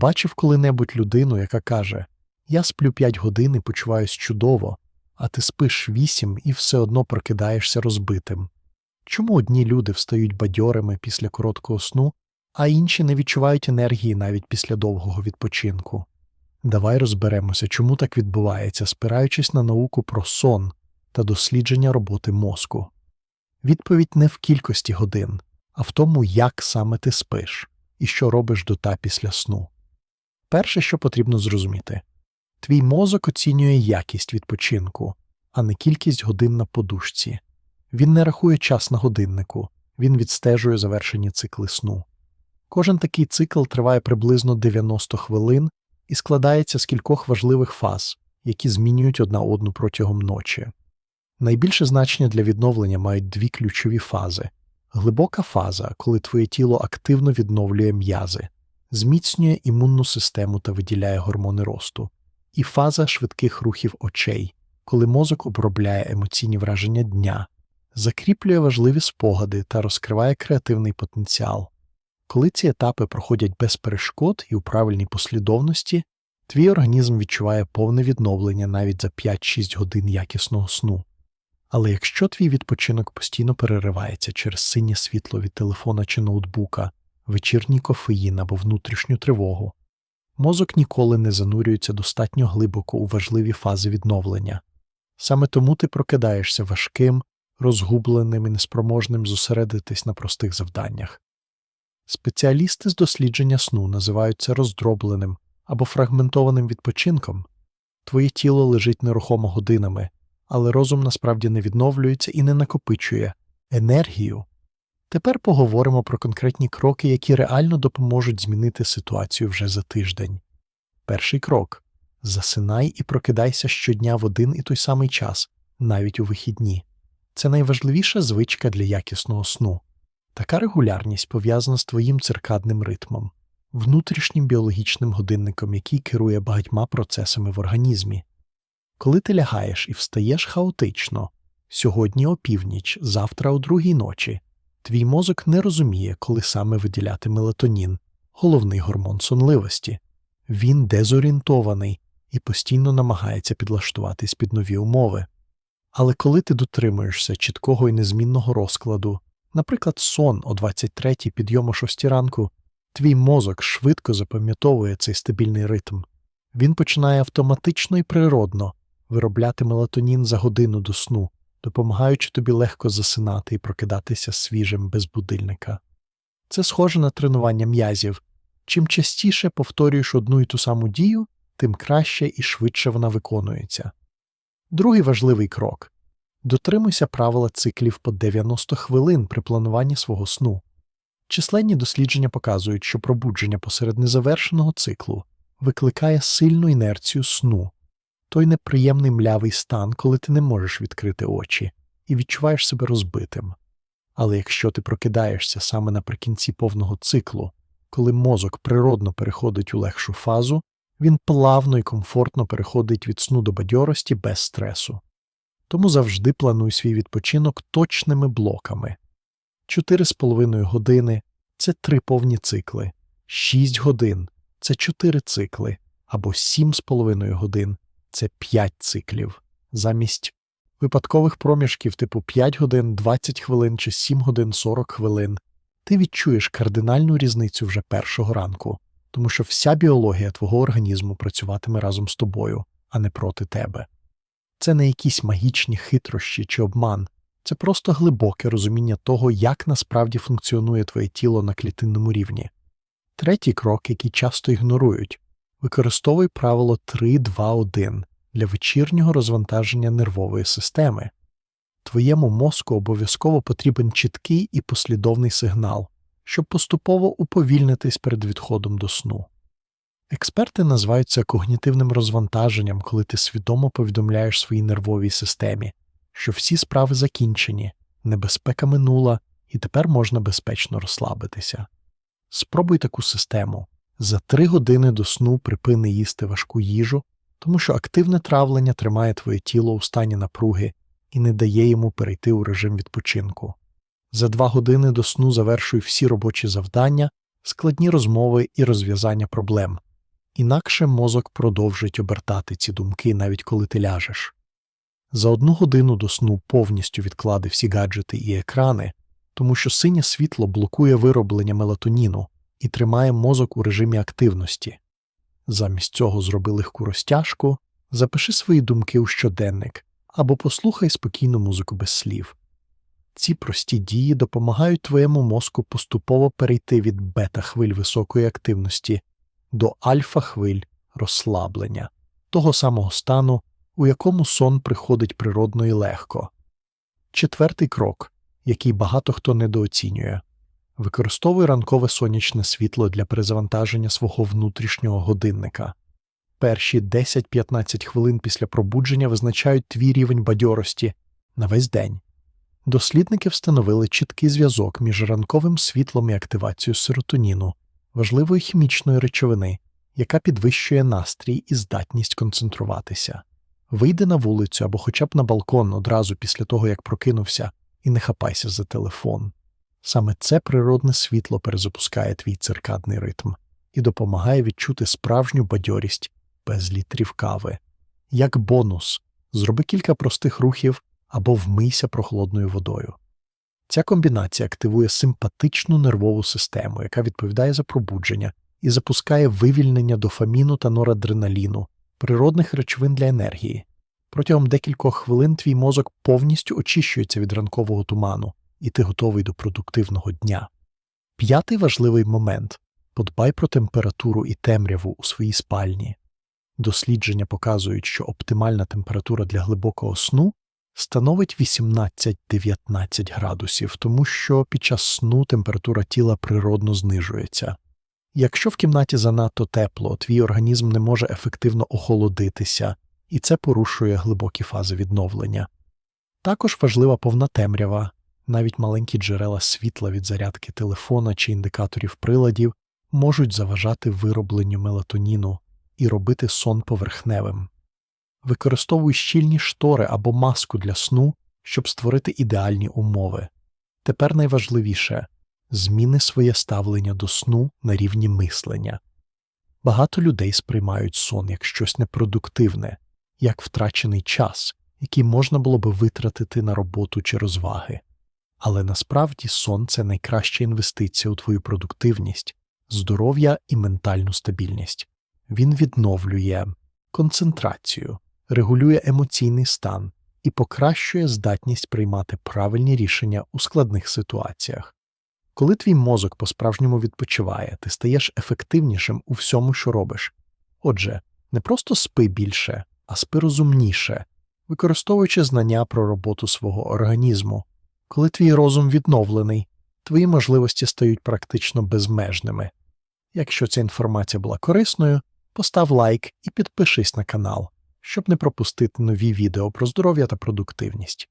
бачив коли-небудь людину, яка каже Я сплю 5 годин і почуваюсь чудово, а ти спиш 8 і все одно прокидаєшся розбитим. Чому одні люди встають бадьорими після короткого сну, а інші не відчувають енергії навіть після довгого відпочинку? Давай розберемося, чому так відбувається, спираючись на науку про сон та дослідження роботи мозку. Відповідь не в кількості годин, а в тому, як саме ти спиш і що робиш до та після сну. Перше, що потрібно зрозуміти, твій мозок оцінює якість відпочинку, а не кількість годин на подушці. Він не рахує час на годиннику, він відстежує завершені цикли сну. Кожен такий цикл триває приблизно 90 хвилин і складається з кількох важливих фаз, які змінюють одна одну протягом ночі. Найбільше значення для відновлення мають дві ключові фази глибока фаза, коли твоє тіло активно відновлює м'язи, зміцнює імунну систему та виділяє гормони росту, і фаза швидких рухів очей, коли мозок обробляє емоційні враження дня, закріплює важливі спогади та розкриває креативний потенціал. Коли ці етапи проходять без перешкод і у правильній послідовності, твій організм відчуває повне відновлення навіть за 5-6 годин якісного сну. Але якщо твій відпочинок постійно переривається через синє світло від телефона чи ноутбука, вечірній кофеїн або внутрішню тривогу, мозок ніколи не занурюється достатньо глибоко у важливі фази відновлення. Саме тому ти прокидаєшся важким, розгубленим і неспроможним зосередитись на простих завданнях. Спеціалісти з дослідження сну називають це роздробленим або фрагментованим відпочинком. Твоє тіло лежить нерухомо годинами, але розум насправді не відновлюється і не накопичує енергію. Тепер поговоримо про конкретні кроки, які реально допоможуть змінити ситуацію вже за тиждень. Перший крок засинай і прокидайся щодня в один і той самий час, навіть у вихідні. Це найважливіша звичка для якісного сну. Така регулярність пов'язана з твоїм циркадним ритмом, внутрішнім біологічним годинником, який керує багатьма процесами в організмі. Коли ти лягаєш і встаєш хаотично, сьогодні опівніч, завтра о другій ночі, твій мозок не розуміє, коли саме виділяти мелатонін, головний гормон сонливості. Він дезорієнтований і постійно намагається підлаштуватись під нові умови. Але коли ти дотримуєшся чіткого і незмінного розкладу, наприклад, сон о 23 підйом о 6 ранку, твій мозок швидко запам'ятовує цей стабільний ритм. Він починає автоматично і природно виробляти мелатонін за годину до сну, допомагаючи тобі легко засинати і прокидатися свіжим без будильника. Це схоже на тренування м'язів. Чим частіше повторюєш одну і ту саму дію, тим краще і швидше вона виконується. Другий важливий крок дотримуйся правила циклів по 90 хвилин при плануванні свого сну. Численні дослідження показують, що пробудження посеред незавершеного циклу викликає сильну інерцію сну, той неприємний млявий стан, коли ти не можеш відкрити очі і відчуваєш себе розбитим. Але якщо ти прокидаєшся саме наприкінці повного циклу, коли мозок природно переходить у легшу фазу, він плавно і комфортно переходить від сну до бадьорості без стресу. Тому завжди плануй свій відпочинок точними блоками. 4,5 години це три повні цикли, 6 годин це 4 цикли, або 7,5 годин це 5 циклів, замість випадкових проміжків типу 5 годин, 20 хвилин чи 7 годин 40 хвилин. Ти відчуєш кардинальну різницю вже першого ранку, тому що вся біологія твого організму працюватиме разом з тобою, а не проти тебе. Це не якісь магічні хитрощі чи обман, це просто глибоке розуміння того, як насправді функціонує твоє тіло на клітинному рівні. Третій крок, який часто ігнорують використовуй правило 3-2-1 для вечірнього розвантаження нервової системи. Твоєму мозку обов'язково потрібен чіткий і послідовний сигнал, щоб поступово уповільнитись перед відходом до сну. Експерти називають це когнітивним розвантаженням, коли ти свідомо повідомляєш своїй нервовій системі, що всі справи закінчені, небезпека минула, і тепер можна безпечно розслабитися. Спробуй таку систему за три години до сну припини їсти важку їжу, тому що активне травлення тримає твоє тіло у стані напруги і не дає йому перейти у режим відпочинку. За два години до сну завершуй всі робочі завдання, складні розмови і розв'язання проблем, інакше мозок продовжить обертати ці думки, навіть коли ти ляжеш. За одну годину до сну повністю відклади всі гаджети і екрани, тому що синє світло блокує вироблення мелатоніну і тримає мозок у режимі активності. Замість цього зроби легку розтяжку, запиши свої думки у щоденник або послухай спокійну музику без слів. Ці прості дії допомагають твоєму мозку поступово перейти від бета-хвиль високої активності до альфа-хвиль розслаблення, того самого стану, у якому сон приходить природно і легко. Четвертий крок, який багато хто недооцінює. Використовуй ранкове сонячне світло для перезавантаження свого внутрішнього годинника. Перші 10-15 хвилин після пробудження визначають твій рівень бадьорості на весь день. Дослідники встановили чіткий зв'язок між ранковим світлом і активацією серотоніну, важливої хімічної речовини, яка підвищує настрій і здатність концентруватися. Вийди на вулицю або хоча б на балкон одразу після того, як прокинувся, і не хапайся за телефон. Саме це природне світло перезапускає твій циркадний ритм і допомагає відчути справжню бадьорість без літрів кави. Як бонус, зроби кілька простих рухів або вмийся прохолодною водою. Ця комбінація активує симпатичну нервову систему, яка відповідає за пробудження і запускає вивільнення дофаміну та норадреналіну, природних речовин для енергії. Протягом декількох хвилин твій мозок повністю очищується від ранкового туману, і ти готовий до продуктивного дня. П'ятий важливий момент подбай про температуру і темряву у своїй спальні. Дослідження показують, що оптимальна температура для глибокого сну становить 18-19 градусів, тому що під час сну температура тіла природно знижується. Якщо в кімнаті занадто тепло, твій організм не може ефективно охолодитися, і це порушує глибокі фази відновлення. Також важлива повна темрява, навіть маленькі джерела світла від зарядки телефона чи індикаторів приладів можуть заважати виробленню мелатоніну і робити сон поверхневим. Використовуй щільні штори або маску для сну, щоб створити ідеальні умови. Тепер найважливіше зміни своє ставлення до сну на рівні мислення. Багато людей сприймають сон як щось непродуктивне, як втрачений час, який можна було би витратити на роботу чи розваги. Але насправді сон це найкраща інвестиція у твою продуктивність, здоров'я і ментальну стабільність. Він відновлює концентрацію, регулює емоційний стан і покращує здатність приймати правильні рішення у складних ситуаціях. Коли твій мозок по-справжньому відпочиває, ти стаєш ефективнішим у всьому, що робиш. Отже, не просто спи більше, а спи розумніше, використовуючи знання про роботу свого організму. Коли твій розум відновлений, твої можливості стають практично безмежними. Якщо ця інформація була корисною, постав лайк і підпишись на канал, щоб не пропустити нові відео про здоров'я та продуктивність.